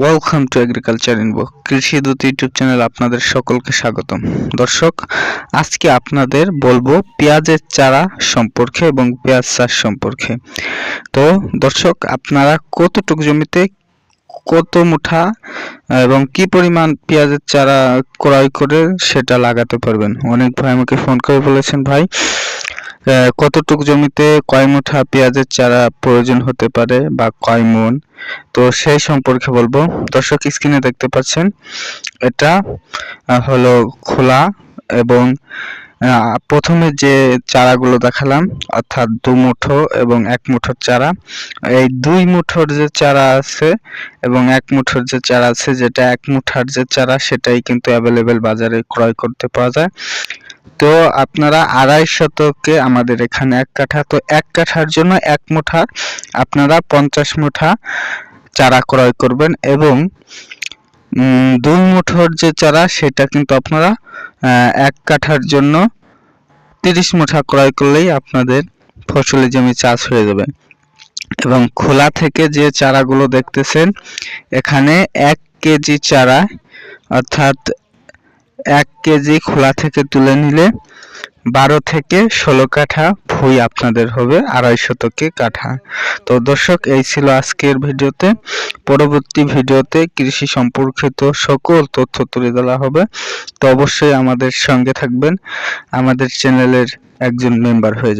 Welcome to agriculture ইনবো কৃষি দূত YouTube channel আপনাদের সকলকে স্বাগতম। দর্শক, আজকে আপনাদের বলব পেঁয়াজের চারা সম্পর্কে এবং পেঁয়াজ চাষ সম্পর্কে। তো দর্শক, আপনারা কতটুকু জমিতে কত মুঠা এবং কি পরিমাণ পেঁয়াজের চারা ক্রয় করে সেটা লাগাতে পারবেন? অনেক ভাই আমাকে ফোন করে বলেছেন, ভাই কতটুক জমিতে কয় মুঠা পেঁয়াজের চারা প্রয়োজন হতে পারে বা কয় মন? তো সেই সম্পর্কে বলব। দর্শক স্ক্রিনে দেখতে পাচ্ছেন, এটা হলো খোলা এবং প্রথমে যে চারাগুলো দেখালাম, অর্থাৎ দু মুঠো এবং এক মুঠোর চারা, এই দুই মুঠোর যে চারা আছে এবং এক মুঠোর যে চারা আছে, যেটা এক মুঠার যে চারা, সেটাই কিন্তু অ্যাভেলেবেল বাজারে ক্রয় করতে পাওয়া যায়। তো আপনারা আড়াই শতকে আমাদের এখানে এক কাঠা, তো এক কাঠার জন্য এক মুঠা, আপনারা পঞ্চাশ মুঠা চারা ক্রয় করবেন এবং দুই মুঠোর যে চারা সেটা কিন্তু আপনারা এক কাঠার জন্য তিরিশ মুঠা ক্রয় করলেই আপনাদের ফসলি জমি চাষ হয়ে যাবে। এবং খোলা থেকে যে চারাগুলো দেখতেছেন, এখানে এক কেজি চারা, অর্থাৎ এক কেজি খোলা থেকে তুলে নিলে বারো থেকে ষোলো কাঠা ভুই আপনাদের হবে আড়াই শতকে কাঠা। তো দর্শক, এই ছিল আজকের ভিডিওতে। পরবর্তী ভিডিওতে কৃষি সম্পর্কিত সকল তথ্য তুলে ধরা হবে। তো অবশ্যই আমাদের সঙ্গে থাকবেন। আমাদের চ্যানেলের একজন মেম্বার হয়ে